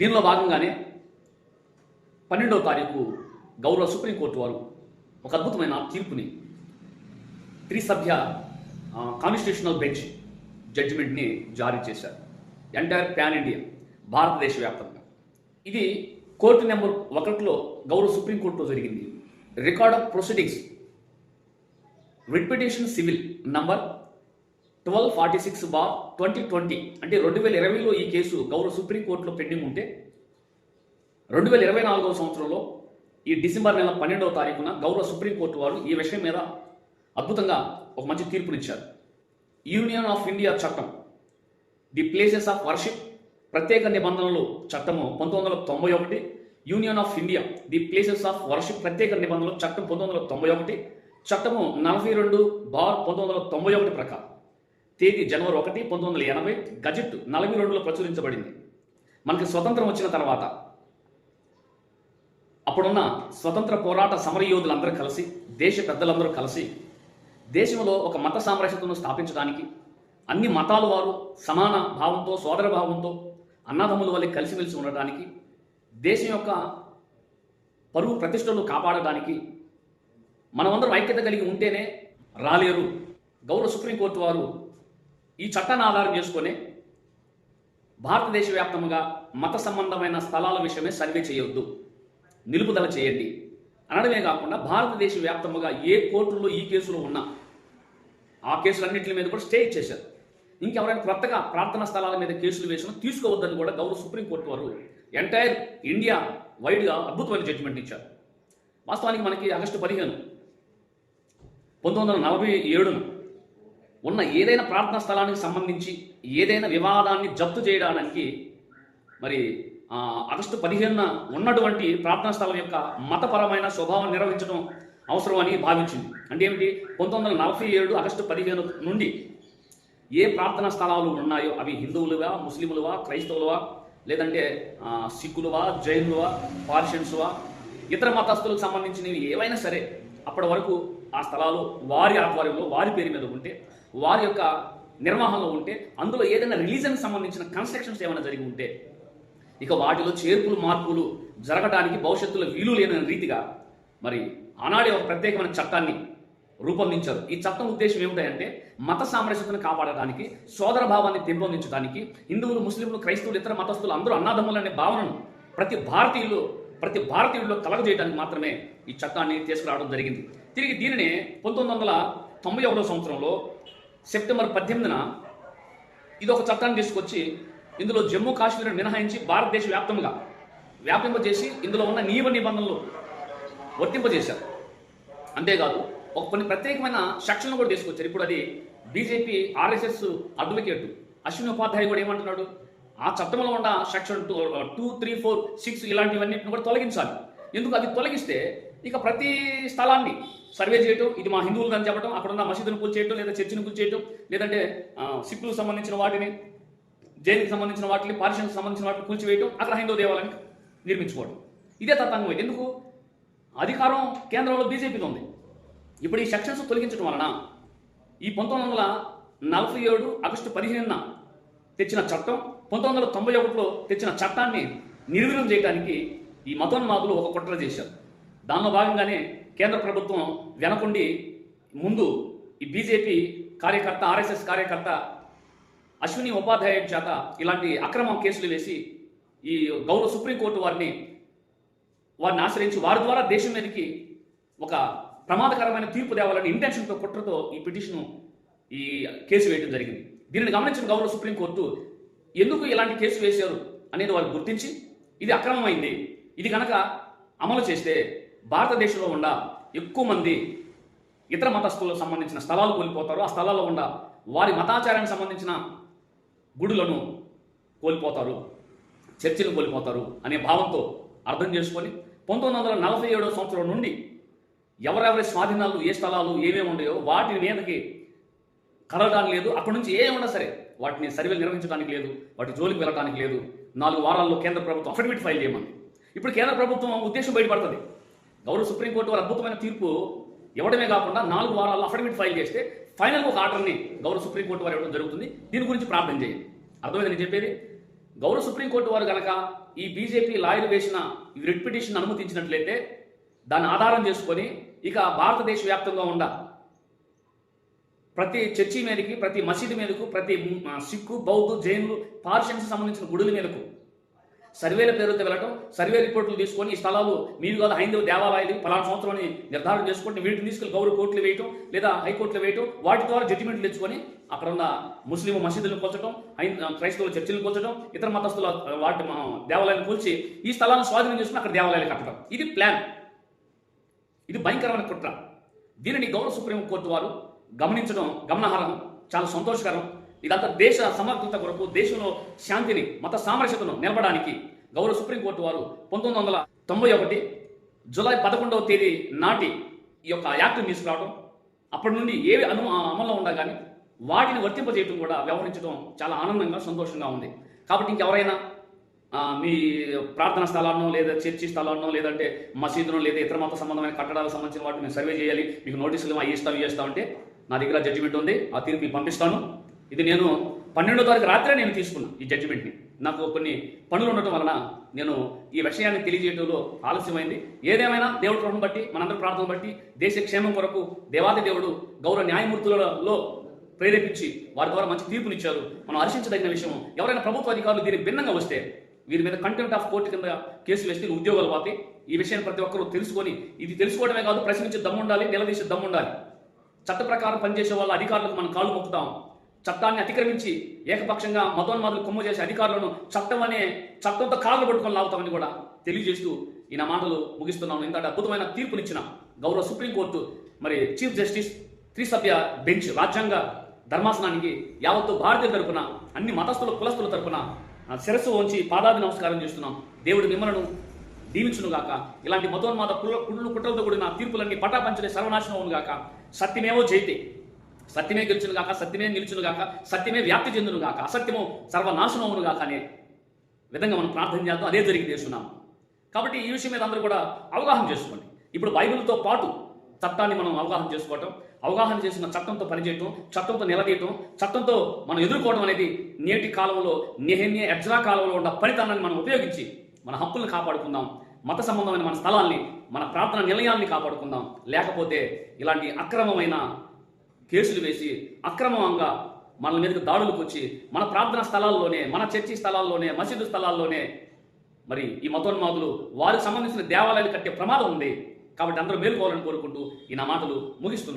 దీనిలో భాగంగానే పన్నెండవ తారీఖు గౌరవ సుప్రీంకోర్టు వారు ఒక అద్భుతమైన తీర్పుని త్రిసభ్య కాన్స్టిట్యూషనల్ బెంచ్ జడ్జిమెంట్ని జారీ చేశారు. ఎంటైర్ ప్యాన్ ఇండియా భారతదేశ వ్యాప్తంగా. ఇది కోర్టు నెంబర్ ఒకటిలో గౌరవ సుప్రీంకోర్టులో జరిగింది. Record of proceedings repetition civil number twelve forty six bar twenty twenty అంటే రెండు వేల ఇరవైలో ఈ కేసు గౌరవ సుప్రీంకోర్టులో పెండింగ్ ఉంటే రెండు వేల ఇరవై నాలుగవ సంవత్సరంలో ఈ డిసెంబర్ నెల పన్నెండవ తారీఖున గౌరవ సుప్రీంకోర్టు వారు ఈ విషయం మీద అద్భుతంగా ఒక మంచి తీర్పునిచ్చారు. యూనియన్ ఆఫ్ ఇండియా చట్టం ది ప్లేసెస్ ఆఫ్ వర్షిప్ ప్రత్యేక నిబంధనలు చట్టము పంతొమ్మిది వందల తొంభై ఒకటి union of India the places of worship ప్రత్యేక నిబంధనలు చట్టం పంతొమ్మిది వందల తొంభై ఒకటి చట్టము నలభై రెండు బార్ పంతొమ్మిది వందల తొంభై ఒకటి ప్రకారం. తేదీ జనవరి ఒకటి పంతొమ్మిది వందల ఎనభై గజెట్ నలభై రెండులో ప్రచురించబడింది. మనకి స్వతంత్రం వచ్చిన తర్వాత అప్పుడున్న స్వతంత్ర పోరాట సమరయోధులందరూ కలిసి దేశ పెద్దలందరూ కలిసి దేశంలో ఒక మత సామరస్యతను స్థాపించడానికి అన్ని మతాల వారు సమాన భావంతో సోదర భావంతో అన్నదమ్ముల వల్ల కలిసిమెలిసి ఉండటానికి దేశం యొక్క పరువు ప్రతిష్టలు కాపాడడానికి మనమందరం ఐక్యత కలిగి ఉంటేనే రాలేరు. గౌరవ సుప్రీంకోర్టు వారు ఈ చట్టాన్ని ఆధారం చేసుకొని భారతదేశ వ్యాప్తంగా మత సంబంధమైన స్థలాల విషయమే సర్వే చేయొద్దు. నిలుపుదల చేయండి. అనడమే కాకుండా భారతదేశ వ్యాప్తంగా ఏ కోర్టుల్లో ఈ కేసులు ఉన్నా ఆ కేసులన్నింటి మీద కూడా స్టే ఇచ్చేశారు ఇంకెవరైనా కొత్తగా ప్రార్థనా స్థలాల మీద కేసులు వేసినా తీసుకోవద్దని కూడా గౌరవ సుప్రీంకోర్టు వారు ఎంటైర్ ఇండియా వైడ్గా అద్భుతమైన జడ్జిమెంట్ ఇచ్చారు. వాస్తవానికి మనకి ఆగస్టు పదిహేను పంతొమ్మిది వందల నలభై ఏడును ఉన్న ఏదైనా ప్రార్థనా స్థలానికి సంబంధించి ఏదైనా వివాదాన్ని జప్తు చేయడానికి మరి ఆగస్టు పదిహేనున ఉన్నటువంటి ప్రార్థనా స్థలం యొక్క మతపరమైన స్వభావం నిర్వహించడం అవసరం అని భావించింది. అంటే ఏమిటి? పంతొమ్మిది వందల నలభై ఏడు ఆగస్టు పదిహేను నుండి ఏ ప్రార్థనా స్థలాలు ఉన్నాయో అవి హిందువులువా ముస్లిములువా క్రైస్తవులువా లేదంటే సిక్కులువా జైనులువా పార్షియన్స్వా ఇతర మతస్థులకు సంబంధించినవి ఏవైనా సరే అప్పటి వరకు ఆ స్థలాలు వారి ఆధ్వర్యంలో వారి పేరు మీద ఉంటే వారి యొక్క నిర్వహణలో ఉంటే అందులో ఏదైనా రిలీజన్కి సంబంధించిన కన్స్ట్రక్షన్స్ ఏమైనా జరిగి ఉంటే ఇక వాటిలో చేర్పులు మార్పులు జరగడానికి భవిష్యత్తులో వీలు లేని రీతిగా మరి ఆనాడే ఒక ప్రత్యేకమైన చట్టాన్ని రూపొందించారు. ఈ చట్టం ఉద్దేశం ఏమిటంటే మత సామరస్యతను కాపాడడానికి సోదర భావాన్ని పెంపొందించడానికి హిందువులు ముస్లింలు క్రైస్తవులు ఇతర మతస్థులు అందరూ అన్నాదమ్ములు అనే భావనను ప్రతి భారతీయులు ప్రతి భారతీయుల్లో కలగజేయడానికి మాత్రమే ఈ చట్టాన్ని తీసుకురావడం జరిగింది. తిరిగి దీనినే పంతొమ్మిది వందల తొంభై ఒకటో సంవత్సరంలో సెప్టెంబర్ పద్దెనిమిదిన ఇది ఒక చట్టాన్ని తీసుకొచ్చి ఇందులో జమ్మూ కాశ్మీర్ మినహాయించి భారతదేశ వ్యాప్తంగా వ్యాపింపజేసి ఇందులో ఉన్న నియమ నిబంధనలు వర్తింపజేశారు. అంతేకాదు ఒక కొన్ని ప్రత్యేకమైన సెక్షన్లు కూడా తీసుకొచ్చారు. ఇప్పుడు అది బీజేపీ ఆర్ఎస్ఎస్ అడ్వకేట్ అశ్విన్ ఉపాధ్యాయ కూడా ఏమంటున్నాడు? ఆ చట్టంలో ఉన్న section two two three four six ఇలాంటివన్నీ కూడా తొలగించాలి. ఎందుకు అది తొలగిస్తే ఇక ప్రతి స్థలాన్ని సర్వే చేయటం ఇది మా హిందువులు అని చెప్పడం అక్కడ ఉన్న మసీదును కూల్చేయటం లేదా చర్చిని కూల్చేయటం లేదంటే సిక్కులకు సంబంధించిన వాటిని జైలుకి సంబంధించిన వాటిని పారిశ్రామిక సంబంధించిన వాటిని కూల్చివేయటం అక్కడ హైందవ దేవాలయాన్ని నిర్మించుకోవడం. ఇదే తతంగం ఇది. ఎందుకు? అధికారం కేంద్రంలో బీజేపీలో ఉంది. ఇప్పుడు ఈ సెక్షన్స్ తొలగించడం వలన ఈ పంతొమ్మిది వందల నలభై ఏడు ఆగస్టు పదిహేనున తెచ్చిన చట్టం పంతొమ్మిది వందల తొంభై ఒకటిలో తెచ్చిన చట్టాన్ని నిర్వీర్యం చేయడానికి ఈ మతోన్మాదులు ఒక కుట్ర చేశారు. దానిలో భాగంగానే కేంద్ర ప్రభుత్వం వెనకుండి ముందు ఈ బీజేపీ కార్యకర్త ఆర్ఎస్ఎస్ కార్యకర్త అశ్విని ఉపాధ్యాయ చేత ఇలాంటి అక్రమం కేసులు వేసి ఈ గౌరవ సుప్రీంకోర్టు వారిని వారిని ఆశ్రయించి వారి ద్వారా దేశం మీదకి ఒక ప్రమాదకరమైన తీర్పు తేవాలని ఇంటెన్షన్తో కుట్రతో ఈ పిటిషన్ ఈ కేసు వేయడం జరిగింది. దీనిని గమనించిన గౌరవ సుప్రీంకోర్టు ఎందుకు ఇలాంటి కేసు వేశారు అనేది వారు గుర్తించి ఇది అక్రమమైంది ఇది కనుక అమలు చేస్తే భారతదేశంలో ఉన్న ఎక్కువ మంది ఇతర మతస్థులకు సంబంధించిన స్థలాలు కోల్పోతారు. ఆ స్థలాల్లో ఉన్న వారి మతాచారానికి సంబంధించిన గుడులను కోల్పోతారు. చర్చిలు కోల్పోతారు అనే భావంతో అర్థం చేసుకొని పంతొమ్మిది వందల నలభై ఏడో సంవత్సరం నుండి ఎవరెవరి స్వాధీనాలు ఏ స్థలాలు ఏమేమి ఉన్నాయో వాటి మీదకి కలగడానికి లేదు. అక్కడి నుంచి ఏ ఉన్నా సరే వాటిని సర్వేలు నిర్వహించడానికి లేదు వాటి జోలికి వెళ్ళడానికి లేదు. నాలుగు వారాల్లో కేంద్ర ప్రభుత్వం అఫిడవిట్ ఫైల్ చేయమని. ఇప్పుడు కేంద్ర ప్రభుత్వం ఉద్దేశం బయటపడుతుంది. గౌరవ సుప్రీంకోర్టు వారు అద్భుతమైన తీర్పు ఇవ్వడమే కాకుండా నాలుగు వారాల్లో అఫిడవిట్ ఫైల్ చేస్తే ఫైనల్ ఒక ఆర్డర్ని గౌరవ సుప్రీంకోర్టు వారు ఇవ్వడం జరుగుతుంది. దీని గురించి ప్రార్థన చేయండి. అర్థమైంది నేను చెప్పేది? గౌరవ సుప్రీంకోర్టు వారు కనుక ఈ బీజేపీ లాయర్ వేసిన ఈ రిట్ పిటిషన్ అనుమతించినట్లయితే దాన్ని ఆధారం చేసుకొని ఇక భారతదేశ వ్యాప్తంగా ఉండ ప్రతి చర్చి మీదకి ప్రతి మసీదు మీదకు ప్రతి సిక్కు బౌద్ధు జైన్లు పార్షన్స్ సంబంధించిన గుడుల మీదకు సర్వేల పేరుతో వెళ్ళటం సర్వే రిపోర్టులు తీసుకొని ఈ స్థలాలు మీరు కాదు హైందవ దేవాలయాలు పలానా సంవత్సరం అని నిర్ధారణ చేసుకుంటే వీటిని తీసుకెళ్ళి గౌరవ కోర్టులు వేయటం లేదా హైకోర్టులు వేయటం వాటి ద్వారా జడ్జిమెంట్లు తెచ్చుకొని అక్కడ ఉన్న ముస్లిం మసీదులను కూల్చడం హై క్రైస్తవుల చర్చిలను కూల్చడం ఇతర మతస్థుల వాటి ఆ, దేవాలయాలను కూల్చి ఈ స్థలాన్ని స్వాధీనం చేసుకుని అక్కడ దేవాలయాలు కట్టడం. ఇది ప్లాన్ ఇది భయంకరమైన కుట్ర. దీనిని గౌరవ సుప్రీం కోర్టు వారు గమనించడం గమనార్హం చాలా సంతోషకరం. ఇదంతా దేశ సమర్థత కొరకు దేశంలో శాంతిని మత సామరస్యతను నిలపడానికి గౌరవ సుప్రీంకోర్టు వారు పంతొమ్మిది వందల తొంభై ఒకటి జూలై పదకొండవ తేదీ నాటి ఈ యొక్క యాక్ట్ని తీసుకురావడం అప్పటి నుండి ఏవి అను అమల్లో ఉన్నా కానీ వాటిని వర్తింపజేయడం కూడా వ్యవహరించడం చాలా ఆనందంగా సంతోషంగా ఉంది. కాబట్టి ఇంకెవరైనా మీ ప్రార్థన స్థలాలను లేదా చర్చి స్థలాలను లేదంటే మసీదును లేదా ఇతర మత సంబంధమైన కట్టడాలకు సంబంధించిన వాటిని మేము సర్వే చేయాలి. మీకు నోటీసులు ఇస్తాం ఇస్తాం అంటే నా దగ్గర జడ్జిమెంట్ ఉంది ఆ తీర్పు మీకు పంపిస్తాను. ఇది నేను పన్నెండో తారీఖు రాత్రే నేను తీసుకున్నా ఈ జడ్జిమెంట్ని నాకు కొన్ని పనులు ఉండటం వలన నేను ఈ విషయాన్ని తెలియజేయడంలో ఆలస్యమైంది. ఏదేమైనా దేవుడి కృపను బట్టి మనందరి ప్రార్థన బట్టి దేశ క్షేమం కొరకు దేవాది దేవుడు గౌరవ న్యాయమూర్తులలో ప్రేరేపించి వారి ద్వారా మంచి తీర్పునిచ్చారు. మనం హర్షించదగిన విషయం ఎవరైనా ప్రభుత్వ అధికారులు దీనికి భిన్నంగా వస్తే వీరి మీద కంటెంట్ ఆఫ్ కోర్టు కింద కేసు వేస్తే ఉద్యోగాలు పోతాయి. ఈ విషయాన్ని ప్రతి ఒక్కరూ తెలుసుకొని ఇది తెలుసుకోవడమే కాదు ప్రశ్నించే దమ్ముండాలి నిలదీసే దమ్ముండాలి. చట్ట ప్రకారం పనిచేసే వాళ్ళ అధికారులకు మనం కాళ్ళు మొక్కుతాం. చట్టాన్ని అతిక్రమించి ఏకపక్షంగా మతోన్మాదులు కొమ్ము చేసే అధికారులను చట్టం అనే చట్టంతో కాళ్ళు పట్టుకొని లాగుతామని కూడా తెలియజేస్తూ ఈ నా మాటలు ముగిస్తున్నాను. ఇంతటి అద్భుతమైన తీర్పునిచ్చిన గౌరవ సుప్రీంకోర్టు మరి చీఫ్ జస్టిస్ త్రిసభ్య బెంచ్ రాజ్యాంగ ధర్మాసనానికి యావత్తు భారతీయుల తరపున అన్ని మతస్థుల కులస్తుల తరపున శిరస్సు వంచి పాదాది నమస్కారం చేస్తున్నాం. దేవుడు మిమ్మలను దీవించునుగాక ఇలాంటి మతోన్మాద కుళ్ళు కుట్రలతో కూడిన తీర్పులన్నీ పటాపంచలే సర్వనాశనం అవును గాక. సత్యమేవో జైతే సత్యమే గెలుచును గాక సత్యమే నిలుచును గాక సత్యమే వ్యాప్తి చెందును గాక అసత్యము సర్వనాశనమును గాక అనే విధంగా మనం ప్రార్థన చేద్దాం. అదే జరిగి చేస్తున్నాం కాబట్టి ఈ విషయం మీద అందరూ కూడా అవగాహన చేసుకోండి. ఇప్పుడు బైబిల్తో పాటు చట్టాన్ని మనం అవగాహన చేసుకోవటం అవగాహన చేసిన చట్టంతో పనిచేయటం చట్టంతో నిలదీయటం చట్టంతో మనం ఎదుర్కోవడం అనేది నేటి కాలంలో నిహన్య ఎజ్రా కాలంలో ఉన్న ఫలితాన్ని మనం ఉపయోగించి మన హక్కులను కాపాడుకుందాం. మత సంబంధమైన మన స్థలాల్ని మన ప్రార్థన నిలయాల్ని కాపాడుకుందాం. లేకపోతే ఇలాంటి అక్రమమైన కేసులు వేసి అక్రమంగా మన మీదకి దాడులకు వచ్చి మన ప్రార్థన స్థలాల్లోనే మన చర్చి స్థలాల్లోనే మసీదు స్థలాల్లోనే మరి ఈ మతోన్మాదులు వారికి సంబంధించిన దేవాలయాలు కట్టే ప్రమాదం ఉంది. కాబట్టి అందరూ మేలుకోవాలని కోరుకుంటూ ఈ నా మాటలు ముగిస్తున్నాను.